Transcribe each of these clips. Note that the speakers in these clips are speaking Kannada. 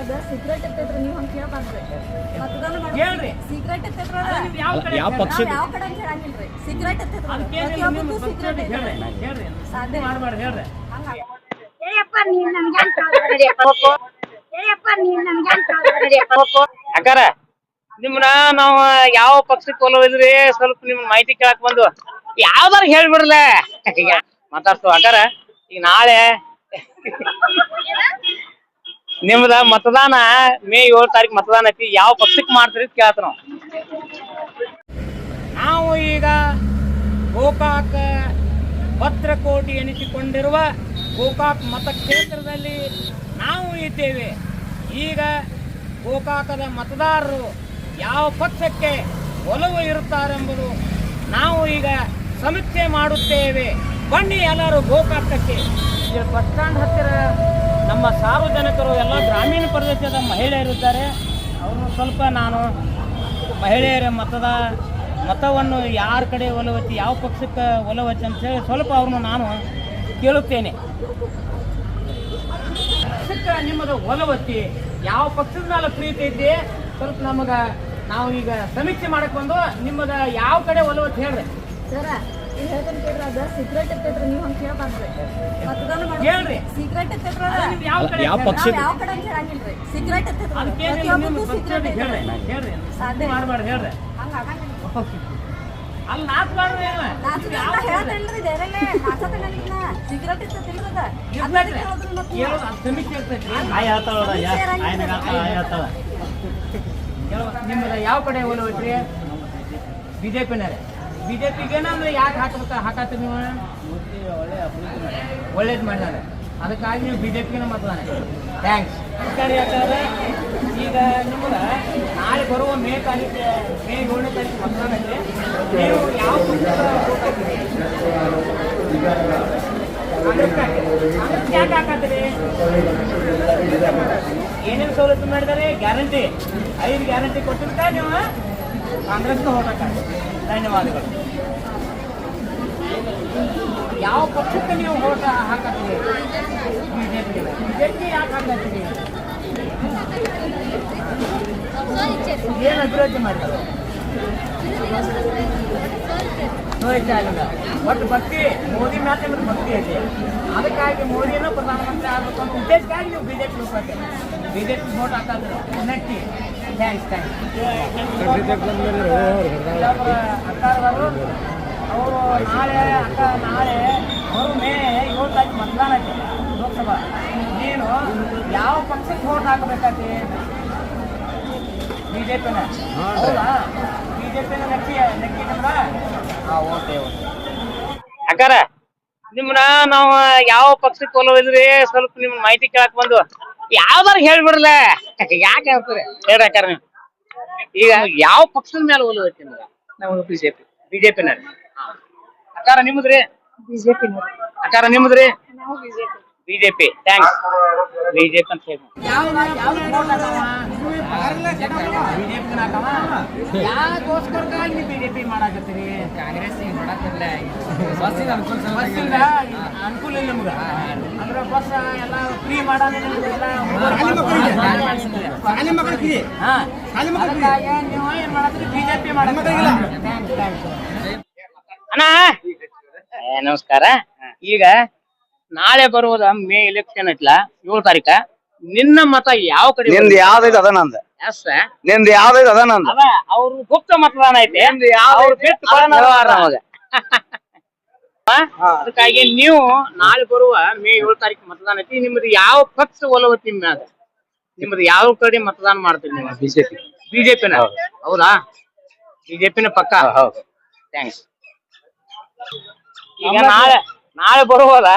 ಅದ ಸೀಕ್ರೆಟ್ ಇರ್ತೈತ್ರಿ ನೀವು ಹಂಗ ಕೇಳ್ಬಾರ್ದ್ರಿ. ಮತದಾನ ಹೇಳ್ರಿ. ಸೀಕ್ರೆಟ್ ಇರ್ತೈತ್ರ ನಿಮ್ದು ಯಾವ ಕಡೆ ಯಾವ ಪಕ್ಷ ಯಾವ ಕಡೆ ಅಂತ ಹೇಳಂಗಿಲ್ರಿ. ಸೀಕ್ರೆಟ್ ಇರ್ತೈತ್ರ ಅದಕ್ಕೆ ಪ್ರತಿಯೊಬ್ಬರಿಗೂ ಸೀಕ್ರೆಟ್ ಹೇಳ್ರಿ ಐತ್ರಿ ಹೇಳ್ರಿ. ಸಾಧ್ಯ ಮಾಡ್ಬೇಡ್ರಿ ಹೇಳ್ರಿ. ಏಯಪ್ಪ ನೀನ್ ನನ್ಗೆ ಅಂತ ಹೋಗ್ಬೇಡಪ್ಪ. ಏಯಪ್ಪ ನೀನ್ ನನ್ಗೆ ಅಂತ ಹೋಗ್ಬೇಡಪ್ಪ. ಅಕ್ಕಾರ ನಿಮ್ನ ನಾವು ಯಾವ ಪಕ್ಷಕ್ಕೆ ಒಲವಿದ್ರಿ ಸ್ವಲ್ಪ ನಿಮ್ ಮಾಹಿತಿ ಕೇಳಕ್ ಬಂದು. ಯಾವ್ದಾರ ಹೇಳ್ಬಿಡ್ಲ. ಈಗ ಮಾತಾಡ್ತು ಅಕ್ಕಾರ. ಈಗ ನಾಳೆ ನಿಮ್ದ ಮತದಾನ ಮೇ ಏಳು ತಾರೀಕು ಮತದಾನ ಐತಿ. ಯಾವ ಪಕ್ಷಕ್ಕೆ ಮಾಡ್ತೀರಿ ಅಂತ ಕೇಳ್ತ ನಾವು ನಾವು ಈಗ ಗೋಕಾಕ ಭದ್ರಕೋಟಿ ಎನಿಸಿಕೊಂಡಿರುವ ಗೋಕಾಕ್ ಮತಕ್ಷೇತ್ರದಲ್ಲಿ ನಾವು ಇದ್ದೇವೆ. ಈಗ ಗೋಕಾಕದ ಮತದಾರರು ಯಾವ ಪಕ್ಷಕ್ಕೆ ಒಲವು ಇರುತ್ತಾರೆಂಬುದು ನಾವು ಈಗ ಸಮೀಕ್ಷೆ ಮಾಡುತ್ತೇವೆ. ಬನ್ನಿ ಎಲ್ಲರೂ ಗೋಕಾಕಕ್ಕೆ. ಬಸ್ ಸ್ಟ್ಯಾಂಡ್ ಹತ್ತಿರ ಸಾರ್ವಜನಿಕರು ಎಲ್ಲ ಗ್ರಾಮೀಣ ಪ್ರದೇಶದ ಮಹಿಳೆಯರಿದ್ದಾರೆ. ಅವರು ಸ್ವಲ್ಪ ನಾನು ಮಹಿಳೆಯರ ಮತದ ಮತವನ್ನು ಯಾರ ಕಡೆ ಒಲವತ್ತಿ ಯಾವ ಪಕ್ಷಕ್ಕೆ ಒಲವತ್ತಿ ಅಂತ ಹೇಳಿ ಸ್ವಲ್ಪ ಅವ್ರನ್ನ ನಾನು ಕೇಳುತ್ತೇನೆ. ಪಕ್ಷಕ್ಕೆ ನಿಮ್ಮದು ಒಲವತ್ತಿ ಯಾವ ಪಕ್ಷದ ಮೇಲೆ ಪ್ರೀತಿ ಐತಿ ಸ್ವಲ್ಪ ನಮಗೆ ನಾವು ಈಗ ಸಮೀಕ್ಷೆ ಮಾಡಕ್ಕೆ ಬಂದು ನಿಮ್ಮದ ಯಾವ ಕಡೆ ಒಲವತ್ತಿ ಹೇಳ್ರಿ. ಸರ ಹೇಳ್ತಾನೆ ಕೇಳ್ರಿ ಅದ? ಸೀಕ್ರೆಟ್ ಇರ್ತೈತ್ರಿ ನೀವು ಹಂಗ ಕೇಳ್ಬಾರ್ದ್ರಿ ಮತದಾನ ಹೇಳ್ರಿ. ಸೀಕ್ರೆಟ್ ಇರ್ತೈತ್ರ ಯಾವ ಕಡೆ ಯಾವ ಹೇಳ್ರಿ? ಪಕ್ಷ- ಯಾವ ಕಡೆ ಅಂತ ಹೇಳಂಗಿಲ್ರಿ. ಸೀಕ್ರೆಟ್ ಇರ್ತೈತ್ರಿ ಅದಕ್ಕೆ ನಿಮ್ಮ ಸೀಕ್ರೆಟ್ ಹೇಳ್ರಿ ಐತ್ರಿ ಹೇಳ್ರಿ ಸಾಧ್ಯ ಹೇಳ್ರಿ. ಹಂಗ ಆಗಂಗಿಲ್ಲ. ಅಲ್ಲಿ ನಾಚ್ಬಾರ್ದು ಹೇಳ್ತೇನ್ರಿ ಸೀಕ್ರೆಟ್ ಇರ್ತೈತಿಲ್ರಿ ಅದ ಯಾವ ಕಡೆ ಒಲವೈತ್ರಿ ಬಿಜೆಪಿನರೇ ಬಿಜೆಪಿಗೆ ಅಂದ್ರೆ ಯಾಕೆ ಹಾಕಬೇಕ ಹಾಕತ್ತೀರಿ ನೀವು? ಒಳ್ಳೇದು ಮಾಡಿದಾರೆ ಅದಕ್ಕಾಗಿ ನೀವು ಬಿಜೆಪಿಗೆ ಮತದಾನ ಥ್ಯಾಂಕ್ಸ್ ಯಾಕಂದ್ರೆ ಈಗ ನಿಮ್ಗೆ ನಾಳೆ ಬರುವ ಮೇ ತಾರೀಕು, ಮೇ ಏಳನೇ ತಾರೀಕು ಮತದಾನಕ್ಕೆ ನೀವು ಯಾವ ಯಾಕೆ ಹಾಕತ್ತೀರಿ? ಏನೇನು ಸವಲತ್ತು ಮಾಡಿದ್ದಾರೆ? ಗ್ಯಾರಂಟಿ ಐದು ಗ್ಯಾರಂಟಿ ಕೊಟ್ಟಿರ್ತಾರೆ ನೀವು ಕಾಂಗ್ರೆಸ್ಗೆ ಹೋರಾಟ ಧನ್ಯವಾದಗಳು. ಯಾವ ಪಕ್ಷಕ್ಕೆ ನೀವು ಹೋರಾಟ ಹಾಕತ್ತೀರಿ? ಬಿಜೆಪಿ ಬಿಜೆಪಿ ಯಾಕೆ ಹಾಕತ್ತೀರಿ? ಏನು ಅಭಿವೃದ್ಧಿ ಮಾಡ್ತಾರೆ ಇಲ್ಲ ಒಟ್ಟು ಭಕ್ತಿ, ಮೋದಿ ಮ್ಯಾಲೆ ನಿಮ್ಗೆ ಭಕ್ತಿ ಐತಿ. ಅದಕ್ಕಾಗಿ ಮೋದಿನೂ ಪ್ರಧಾನಮಂತ್ರಿ ಆಗಬೇಕು ಅಂತ ಉದ್ದೇಶಕ್ಕಾಗಿ ನೀವು ಬಿಜೆಪಿ ಹೋಗ್ಬೇಕು ಬಿಜೆಪಿ ವೋಟ್ ಹಾಕಿದ್ರೆ ನೆಟ್ಟಿ. ಥ್ಯಾಂಕ್ಸ್ ಅವರು ನಾಳೆ ಅಕ್ಕ ನಾಳೆ ಅವರು ಮೇ ಏಳು ತಾರೀಕು ಮತದಾನ ಐತಿ ಲೋಕಸಭಾ ನೀನು ಯಾವ ಪಕ್ಷಕ್ಕೆ ವೋಟ್ ಜೆ ಪಿನ ಹೌದಾ ಬಿಜೆಪಿನ ನಕ್ಕಿ ನಕ್ಕಿದ್ರ ಹಾ ಓಕೆ ಅಕ್ಕಾರ ನಿಮ್ನ ನಾವು ಯಾವ ಪಕ್ಷಕ್ಕೆ ಒಲವಿದ್ರಿ ಸ್ವಲ್ಪ ನಿಮ್ ಮಾಹಿತಿ ಕೇಳಕ್ ಬಂದು ಯಾವ್ದಾರು ಹೇಳ್ಬಿಡ್ಲ. ಯಾಕೆ ಹೇಳ್ತಾರೆ? ಈಗ ಯಾವ ಪಕ್ಷದ ಮೇಲೆ ಒಲವು ಐತಿ ನಿಮ್ಗ ನಾವು ಬಿಜೆಪಿ. ಬಿಜೆಪಿನ ಅಕಾರ ನಿಮ್ಮದ್ರಿ? ಬಿಜೆಪಿ ಅಕಾರ ನಿಮ್ಮದ್ರಿ? ಬಿಜೆಪಿ. Thanks BJP. ಅಂತ ಬಿಜೆಪಿ ಮಾಡಾಕತ್ತೀರಿ ಕಾಂಗ್ರೆಸ್ ಅನುಕೂಲ ಇಲ್ಲ ಅಂದ್ರೆ ಏನ್ ಬಿಜೆಪಿ ಅಣ್ಣ ನಮಸ್ಕಾರ. ಈಗ ನಾಳೆ ಬರುವುದ ಮೇ ಎಲೆಕ್ಷನ್ ಐತ್ಲ? ಏಳು ತಾರೀಕ. ನಿನ್ನ ಮತ ಯಾವ ಕಡೆ ನಿಂದ ಯಾವ್ದೈತಿ ಅದ ನಂದ. ಎಸ್. ನಿಂದ ಯಾವ್ದೈತಿ ಅದ ನಂದ. ಅದ ಅವ್ರ ಗುಪ್ತ ಮತದಾನ ಐತಿ. ಅವ್ರು ಬಿಟ್ಟು ಕೊಡೋಣ ನಮಗ. ಅದಕ್ಕಾಗಿ ನೀವು ನಾಳೆ ಬರುವ ಮೇ ಏಳು ತಾರೀಕು ಮತದಾನ ಐತಿ. ನಿಮ್ದು ಯಾವ ಪಕ್ಷ ಒಲವತ್ತಿ ಮ್ಯಾಗ ನಿಮ್ದು ಯಾವ ಕಡೆ ಮತದಾನ ಮಾಡ್ತೀರಿ ನೀವು? ಬಿಜೆಪಿ. ಬಿಜೆಪಿನ? ಹೌದಾ. ಬಿಜೆಪಿನ ಪಕ್ಕ? ಹೌದು. ಥ್ಯಾಂಕ್ಸ್ ಈಗ ನಾಳೆ ನಾಳೆ ಬರುವಲ್ಲ?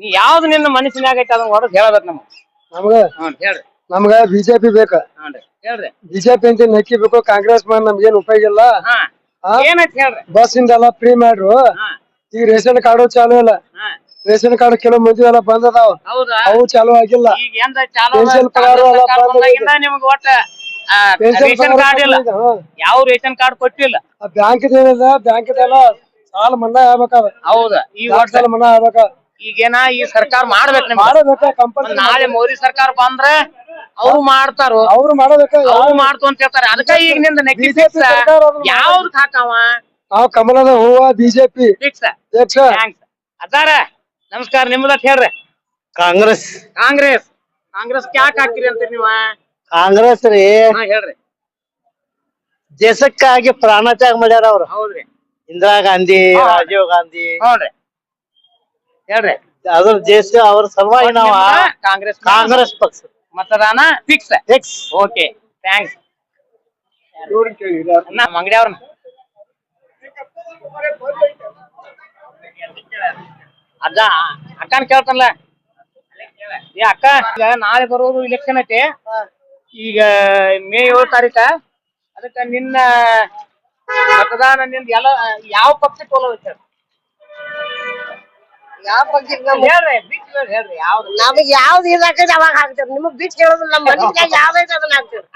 ನೀ ಯಾವ್ದು ನಿನ್ನ ಮನಸ್ಸಿನಾಗ ಐತೆ ಅದನ್ನ ಹೊರಗೆ ಹೇಳಬೇಕು ನಮಗೆ. ನಮ್ಗ ಹ್ಞೂ ಹೇಳ್ರಿ. ನಮ್ಗ ಬಿಜೆಪಿ ಬೇಕ. ಹ್ಞೂ ಹೇಳ್ರಿ. ಬಿಜೆಪಿ ಅಂತ ನೆಕ್ಕಿಬೇಕು ಕಾಂಗ್ರೆಸ್ ಮಾಡಿ ನಮ್ಗೇನ್ ಉಪಯೋಗ ಇಲ್ಲ. ಹಾ ಆ? ಏನೈತಿ ಹೇಳ್ರಿ. ಬಸ್ ಇಂದ ಎಲ್ಲ ಫ್ರೀ ಮಾಡ್ರು. ಹಾ. ಈಗ ರೇಷನ್ ಕಾರ್ಡ್ ಚಾಲು ಇಲ್ಲ. ಹಾ. ರೇಷನ್ ಕಾರ್ಡ್ ಕೆಲವು ಮಂದಿ ಎಲ್ಲ ಬಂದ್ ಅದಾವ ಹೌದಾ? ಅವು ಚಾಲು ಆಗಿಲ್ಲ. ಈಗ ಎಂದ ಚಾಲು Pension ಪಗಾರ ಎಲ್ಲ ಬಂದ್ ಬಂದಾಗಿಂದ ನಿಮ್ಗೆ ಒಟ್ಟ ಆ, Pension ರೇಷನ್ ಪಗಾರ ಕಾರ್ಡ್ ಇಲ್ಲ. ಹಾ. ಯಾವ ರೇಷನ್ ಕಾರ್ಡ್ ಕೊಟ್ಟಿಲ್ಲ. ಬ್ಯಾಂಕ್ ಏನಿದೆ ಬ್ಯಾಂಕ್ ಸಾಲ ಮನ್ನಾ ಆಗ್ಬೇಕಾದ. ಹೌದಾ? ಈ ವರ್ಷ ಸಾಲ ಮನ್ನಾ ಆಗ್ಬೇಕ. ಈಗೇನ ಈ ಸರ್ಕಾರ ಮಾಡ್ಬೇಕು ನಿಮ್ಗೆ. ಮಾಡಬೇಕ ಕಂಪಲ್ಸರಿ ನಾಳೆ ಮೋದಿ ಸರ್ಕಾರ ಬಂದ್ರೆ ಅವ್ರು ಮಾಡ್ತಾರೋ? ಅವ್ರು ಮಾಡೋದಕ್ಕ ಅವ್ರು ಮಾಡ್ತು ಅಂತ ಹೇಳ್ತಾರೆ. ಅದಕ್ಕ ಈಗ ನಿಂದ ನೆಕ್ಕಿ BJP ಫಿಕ್ಸ್ ಸರ್ಕಾರ ಅದನ್ನ ಯಾವ್ದಕ್ ಹಾಕವ? ನಾವು ಕಮಲದ ಹೂವ ಬಿಜೆಪಿ. ಫಿಕ್ಸ್ ಥ್ಯಾಂಕ್ಸ್ ಅದಾರ? ನಮಸ್ಕಾರ ನಿಮ್ದತ್ ಹೇಳ್ರಿ. ಕಾಂಗ್ರೆಸ್. ಕಾಂಗ್ರೆಸ್. ಕಾಂಗ್ರೆಸ್ ಯಾಕೆ ಹಾಕಿರಿ ಅಂತೀರಿ ನೀವ? ಕಾಂಗ್ರೆಸ್ ರೀ. ಹಾ ಹೇಳ್ರಿ. ದೇಶಕ್ಕಾಗಿ ಪ್ರಾಣ ತ್ಯಾಗ ಮಾಡ್ಯಾರ ಅವ್ರು. ಹೌದ್ರಿ. ಇಂದಿರಾ ಗಾಂಧಿ ಹಾ. ರಾಜೀವ್ ಗಾಂಧಿ. ಹೌದ್ರಿ ಹೇಳ್ರಿ. ಅದ್ರ ದೇಶ ಅವ್ರ ಸಲುವಾಗಿ ನಾವ ಕಾಂಗ್ರೆಸ್ ಕಾಂಗ್ರೆಸ್ ಪಕ್ಷ. ಮತದಾನ ಫಿಕ್ಸ್ ಫಿಕ್ಸ್ ಓಕೆ ಥ್ಯಾಂಕ್ಸ್ ನಮ್ಮ ಅಂಗಡಿ ಅವ್ರನ್ನ. ಅಜ್ಜ ಅಕ್ಕನ ಕೇಳ್ತಾನಲ್ಲ ಏ ಅಕ್ಕ ನಾಳೆ ಬರೋದು ಇಲೆಕ್ಷನ್ ಐತಿ. ಈಗ ಮೇ ಏಳು ತಾರೀಕ. ಅದಕ್ಕ ನಿನ್ನ ಮತದಾನ ನಿಂದ ಎಲ್ಲ ಯಾವ ಪಕ್ಷಕ್ಕೆ ಹೋಲೋದು ಯಾವ ಬಗ್ಗೆ ಹೇಳ್ರಿ ಬಿಟ್ಟು ಹೇಳ್ರಿ, ಹೇಳ್ರಿ ಯಾವ್ದು? ನಮಗ್ ಯಾವ್ದು ಇದಾಕೈತಿ ಅವಾಗ ಹಾಕ್ತೇವೆ ನಿಮಗ್ ಬಿಟ್ಟು ಕೇಳೋದು ನಮ್ಮ ಮನಿಗೆ ಯಾವ್ದೈತೆ ಅದನ್ನ ಹಾಕ್ತೇವೆ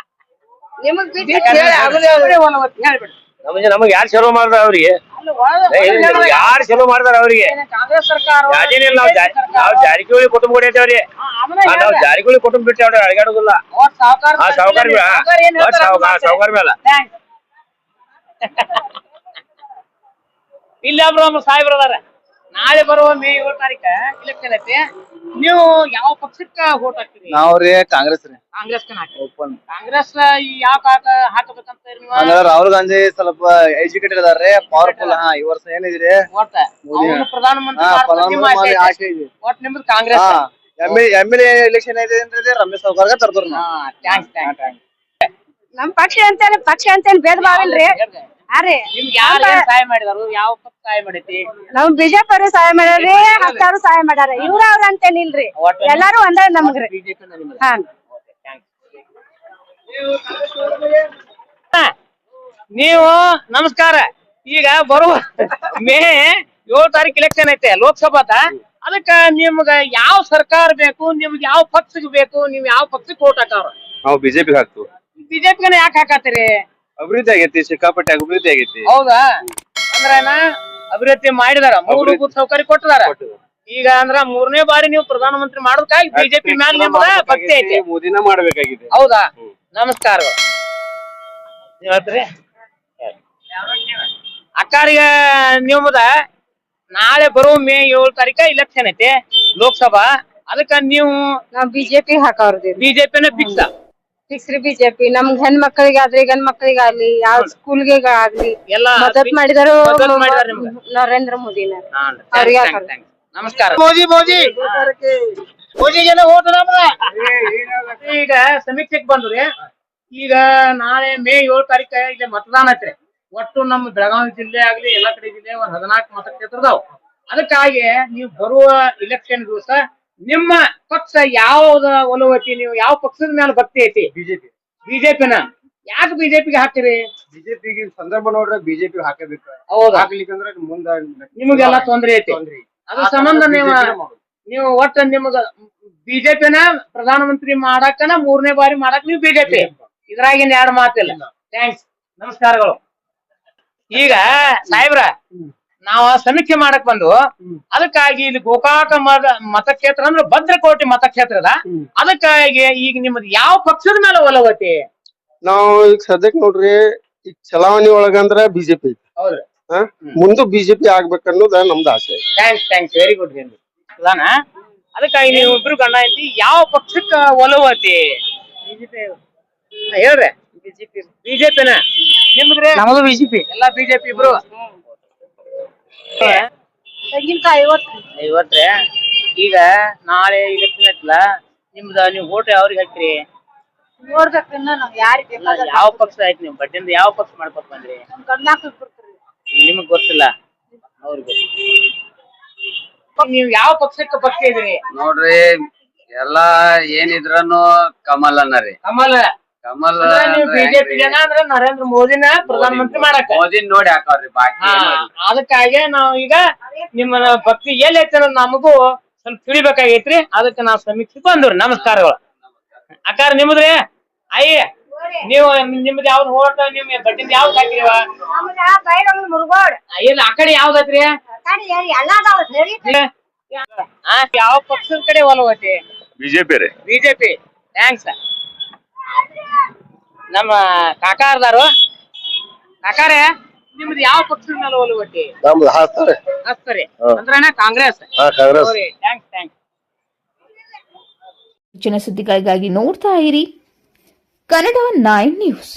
ನಿಮಗ್ ಬಿಟ್ಟು ಹೇಳಿ ಆಗುದೇ ಹೇಳ್ಬಿಡ್ರಿ ನಮಗೆ ನಮಗೆ ಯಾರು ಚಲೋ ಮಾಡ್ತಾರ ಅವ್ರಿಗೆ? ಯಾರು ಚಲೋ ಮಾಡ್ತಾರ ಅವ್ರಿಗೆ? ಕಾಂಗ್ರೆಸ್ ಸರ್ಕಾರ ಯಾಜೇನಿಲ್ಲ ನಾವು ನಾವು ಜಾರಕಿಹೊಳಿ ಕುಟುಂಬ ಕೂಡ ಐತೇವ್ರಿ ನಾವು ಜಾರಕಿಹೊಳಿ ಕುಟುಂಬ ಬಿಟ್ಟೇವ್ರಿ ಅಳಗಾಡುದಿಲ್ಲ ಆ ಸಾವುಕಾರ ಸಾವುಕಾರ ಮೇಲ ಇಲ್ಲ ಬ್ರೋ ಸಾಹೇಬ್ರ ಅದಾರ. ನಾಳೆ ಬರುವ ಮೇ ಏಳು ತಾರೀಕ ಇಲೆಕ್ಷನ್ ಐತಿ. ನೀವು ಯಾವ ಪಕ್ಷಕ್ಕ ವೋಟ್ ಹಾಕ್ತೀರಿ? ನಾವ್ರಿ ಕಾಂಗ್ರೆಸ್ ರೀ. ಕಾಂಗ್ರೆಸ್ ಓಪನ್ ಕಾಂಗ್ರೆಸ್ ಈ ಯಾವ ಕಾಕ ಹಾಕಬೇಕಂತ ನೀವು? ಅಂದ್ರೆ ರಾಹುಲ್ ಗಾಂಧಿ ಸ್ವಲ್ಪ ಎಜುಕೇಟೆಡ್ ಅದಾರ್ರಿ ಪವರ್ಫುಲ್ ಹಾ ಈ ವರ್ಷ ಏನಿದ್ರಿ ಒಟ್ಟ ಅವ್ರನ್ನ ಪ್ರಧಾನಮಂತ್ರಿ ಹಾ ಮಾಡ್ಬೇಕು ನಿಮ್ಮ ಆಸೆ ಪ್ರಧಾನಮಂತ್ರಿ ಐತೆ. ಆಸೆ ಇದೆ. ಒಟ್ ನಿಮ್ದು Congress. M L L election ಐತೆ ಅಂದ್ರೆ ರಮೇಶ್ ಸಾವ್ಕಾರ್ಗ ತರ್ದ್ರು ಹಾ ನಾವು ಥ್ಯಾಂಕ್ಸ್ ಥ್ಯಾಂಕ್ಸ್ ನಮ್ ಪಕ್ಷ ಅಂತೇಳಿ ಪಕ್ಷ ಅಂತೇಳಿ ಭೇದ ಭಾವ ಇಲ್ರಿ. ಅರೆ ನಿಮ್ಗೆ ಯಾರು ಏನ್ ಸಹಾಯ ಮಾಡಿದಾರು? ಯಾವ ಪಕ್ಷ ಸಹಾಯ ಮಾಡೈತಿ ನಮ್ ಬಿಜೆಪಿ ಅವ್ರು ಸಹಾಯ ಮಾಡ್ಯಾರ ಹತ್ತಾರು ಸಹಾಯ ಮಾಡ್ಯಾರ ಇವ್ರ ಅವ್ರ ಅಂತೇನಿಲ್ರಿ ಒಟ್ಟು ಎಲ್ಲಾರು ಒಂದೇ ನಮ್ಗ್ರಿ ಬಿಜೆಪಿ ಹಾ. ನೀವು ನಮಸ್ಕಾರ. ಈಗ ಬರುವ ಮೇ ಏಳು ತಾರೀಕು ಇಲೆಕ್ಷನ್ ಐತೆ ಲೋಕಸಭಾದ. ಅದಕ್ಕ ನಿಮ್ಗ ಯಾವ ಸರ್ಕಾರ ಬೇಕು ನಿಮ್ಗೆ ಯಾವ ಪಕ್ಷಕ್ಕೆ ಬೇಕು ನೀವ್ ಯಾವ ಪಕ್ಷಕ್ಕೆ ಓಟ್ ಹಾಕವ್ರ? ನಾವು ಬಿಜೆಪಿ ಹಾಕ್ತು ಬಿಜೆಪಿಗನ ಯಾಕೆ ಹಾಕತ್ತೀರಿ? ಅಭಿವೃದ್ಧಿ ಆಗೈತಿ ಸಿಕ್ಕಾಪಟ್ಟೆ ಅಭಿವೃದ್ಧಿ ಆಗೈತಿ. ಹೌದಾ? ಅಂದ್ರನ ಅಭಿವೃದ್ಧಿ ಮಾಡಿದಾರ ಮೂಲಭೂತ ಸೌಕರ್ಯ ಕೊಟ್ಟಿದಾರ. ಈಗ ಅಂದ್ರ ಮೂರನೇ ಬಾರಿ ನೀವು ಪ್ರಧಾನಮಂತ್ರಿ ಮಾಡೋದಕ್ಕಾಗಿ ಬಿಜೆಪಿ ಮ್ಯಾಲ ನಿಮ್ದ ಭಕ್ತಿ ಐತಿ. ಮೋದಿನ ಮಾಡ್ಬೇಕಾಗಿದೆ. ಹೌದಾ? ನಮಸ್ಕಾರ ನೀವ್ ಹೇಳ್ತೀರಿ? ಅಕ್ಕಾರಿಗ ನಿಮ್ಮದ ನಾಳೆ ಬರೋ ಮೇ ಏಳು ತಾರೀಕ ಇಲೆಕ್ಷನ್ ಐತಿ ಲೋಕಸಭಾ. ಅದಕ್ಕ ನೀವು ನಾವ್ ಬಿಜೆಪಿ ಹಾಕಿ ಬಿಜೆಪಿನ ಫಿಕ್ಸ್ ಫಿಕ್ಸ್ ರೀ ಬಿಜೆಪಿ ನಮ್ಗ್ ಹೆಣ್ ಮಕ್ಕಳಿಗಾದ್ರಿ ಗಂಡ್ ಮಕ್ಕಳಿಗಾಗ್ಲಿ ಯಾವ ಸ್ಕೂಲ್ಗೆ ಆಗ್ಲಿ ಎಲ್ಲ ಮದತ್ ಮಾಡಿದಾರು ಮದತ್ ಮಾಡಿದಾರ ನಿಮ್ಗೆ. ನರೇಂದ್ರ ಮೋದಿನ. ಅವ್ರಿಗೆ ಹಾಕೋದು. ನಮಸ್ಕಾರ. ಮೋದಿ ಮೋದಿ. ಮೋದಿಗೆಲ್ಲ ಓಟ್ ಈಗ ಸಮೀಕ್ಷೆಗೆ ಬಂದ್ರಿ. ಈಗ ನಾಳೆ ಮೇ ಏಳು ತಾರೀಕ ಇಲ್ಲಿ ಮತದಾನ ಐತ್ರಿ. ಒಟ್ಟು ನಮ್ಮ ಬೆಳಗಾವಿ ಜಿಲ್ಲೆ ಆಗ್ಲಿ ಎಲ್ಲಾ ಕಡೆ ಜಿಲ್ಲೆ ಒಂದ್ ಹದಿನಾಲ್ಕು ಮತಕ್ಷೇತ್ರದಾವ್. ಅದಕ್ಕಾಗಿ ನೀವು ಬರುವ ಇಲೆಕ್ಷನ್ ದಿವಸ ನಿಮ್ಮ ಪಕ್ಷ ಯಾವ್ದ ಒಲವತಿ? ನೀವು ಯಾವ ಪಕ್ಷದ ಮೇಲೆ ಭಕ್ತಿ ಐತಿ? ಬಿಜೆಪಿ. ಬಿಜೆಪಿನ. ಯಾಕೆ ಬಿಜೆಪಿಗೆ ಹಾಕ್ತೀರಿ? ಬಿಜೆಪಿಗೆ ಸಂದರ್ಭ ನೋಡ್ರೆ ಬಿಜೆಪಿ ಹಾಕಬೇಕು. ಹೌದು? ಹಾಕ್ಲಿಕ್ಕಂದ್ರೆ ಮುಂದ ನಿಮಗೆಲ್ಲ ತೊಂದ್ರೆ ಐತಿ. ಅದ್ರ ಸಂಬಂಧ ನೀವು ನೀವು ಒಟ್ಟ ನಿಮಗ ಬಿಜೆಪಿನ ಪ್ರಧಾನಮಂತ್ರಿ ಮಾಡಾಕನ ಮೂರನೇ ಬಾರಿ ಮಾಡಾಕ ನೀವು ಬಿಜೆಪಿ. ಇದ್ರಾಗಿನ ಎರಡು ಮಾತಿಲ್ಲ. ಥ್ಯಾಂಕ್ಸ್ ನಮಸ್ಕಾರಗಳು. ಈಗ ಸಾಹೇಬ್ರ ನಾವ ಸಮೀಕ್ಷೆ ಮಾಡಕ್ ಬಂದು ಅದಕ್ಕಾಗಿ ಇಲ್ಲಿ ಗೋಕಾಕ ಮತ ಮತಕ್ಷೇತ್ರ ಅಂದ್ರೆ ಭದ್ರಕೋಟೆ ಮತಕ್ಷೇತ್ರದ ಅದಕ್ಕಾಗಿ ಈಗ ನಿಮ್ಮದು ಯಾವ ಪಕ್ಷದ ಮೇಲೆ ಒಲವತಿ? ನಾವು ಈಗ ಸದ್ಯಕ್ ನೋಡ್ರಿ ಈಗ ಚಲಾವಣೆ ಒಳಗಂದ್ರ ಬಿಜೆಪಿ ಐತಿ. ಹೌದು ಮುಂದೆ ಬಿಜೆಪಿ ಆಗ್ಬೇಕನ್ನೋದ ನಮ್ದು ಆಸೆ ಥ್ಯಾಂಕ್ಸ್ ಥ್ಯಾಂಕ್ಸ್ ವೆರಿ ಗುಡ್ ಅದಾನ? ಅದಕ್ಕಾಗಿ ನೀವು ಇಬ್ರು ಗಂಡ ಐತಿ ಯಾವ ಪಕ್ಷಕ್ಕ ಒಲವತಿ? ಬಿಜೆಪಿ ಹೇಳ್ರಿ. ಬಿಜೆಪಿ ಬಿಜೆಪಿನ? ನಿಮ್ದ್ರಿ? ನಮ್ದು ಬಿಜೆಪಿ. ಎಲ್ಲಾ ಬಿಜೆಪಿ ಇಬ್ರು. ಇವತ್ರೆ ಈಗ ನಾಳೆ ಇಲೆಕ್ಷನ್ ಐತಲ್ಲ ನಿಮ್ದ ನೀವ್ ಓಟ್ ಯಾವ್ರಿಗೆ ಹಾಕ್ರಿ? ಯಾವ ಪಕ್ಷ ಆಯ್ತು ನೀವು? ಬಡ್ಡಿಂದ ಯಾವ ಪಕ್ಷ ಮಾಡ್ಕೊತ ಬಂದ್ರಿ? ನಿಮಗ್ ಗೊತ್ತಿಲ್ಲ? ಅವ್ರಿಗೆ ನೀವ್ ಯಾವ ಪಕ್ಷಕ್ಕೆ ಪಕ್ಷ ಇದ್ರಿ ನೋಡ್ರಿ ಎಲ್ಲಾ ಏನಿದ್ರನು ಕಮಲ್ ಅನ್ನ ರೀ. ಕಮಲ. ಕಮಲ್ ಬಿಜೆಪಿ ಜನ ಅಂದ್ರೆ ನರೇಂದ್ರ ಮೋದಿನ ಪ್ರಧಾನಮಂತ್ರಿ ಮಾಡಕ ಮೋದಿ ನೋಡಿ ಹಾಕವ್ರಿ ಬಾಕಿ ಹಾ ಅದಕ್ಕಾಗಿ ನಾವು ಈಗ ನಿಮ್ಮ ಭಕ್ತಿ ಎಲ್ಲಿ ಐತೆ ಅನ್ನೋದು ನಮಗೂ ಸ್ವಲ್ಪ ತಿಳಿಬೇಕಾಗೈತ್ರಿ. ಅದಕ್ಕೆ ನಾವು ಸಮೀಕ್ಷೆ ಬಂದ್ರಿ ನಮಸ್ಕಾರಗಳು. ಅಕ್ಕಾರ ನಿಮ್ಮದ್ರಿ? ಅಯ್ಯ ನೀವು ನಿಮ್ದು ಯಾವ್ದು ಹೋಟ ನಿಮ್ ಬಟ್ಟಿಂದ ಯಾವ್ದು ಹಾಕಿರಿವ ಇಲ್ಲ ಆ ಕಡೆ ಯಾವ್ದೈತ್ರಿ ಐತ್ರಿ ಯಾವ ಪಕ್ಷದ ಕಡೆ ಒಲವು ಐತಿ ಬಿಜೆಪಿ ರೀ. ಬಿಜೆಪಿ ಥ್ಯಾಂಕ್ಸ್ ನಮ್ಮ ಕಾಕಾರ್ದಾರು. ಕಾಕಾರೆ ನಿಮ್ದು ಯಾವ ಪಕ್ಷದ ಮೇಲೆ ಒಲವು ಒಟ್ಟಿ? ನಮ್ದು ಹಾಸ್ತಾರೆ. ಹಾಸ್ತಾರೆ. ಅಂದ್ರಣ್ಣ ಕಾಂಗ್ರೆಸ್. ಹಾ ಕಾಂಗ್ರೆಸ್. ಥ್ಯಾಂಕ್ಸ್ ಥ್ಯಾಂಕ್ಸ್ ಹೆಚ್ಚಿನ ಸುದ್ದಿಗಳಿಗಾಗಿ ನೋಡ್ತಾ ಇರಿ. Kannada nine news.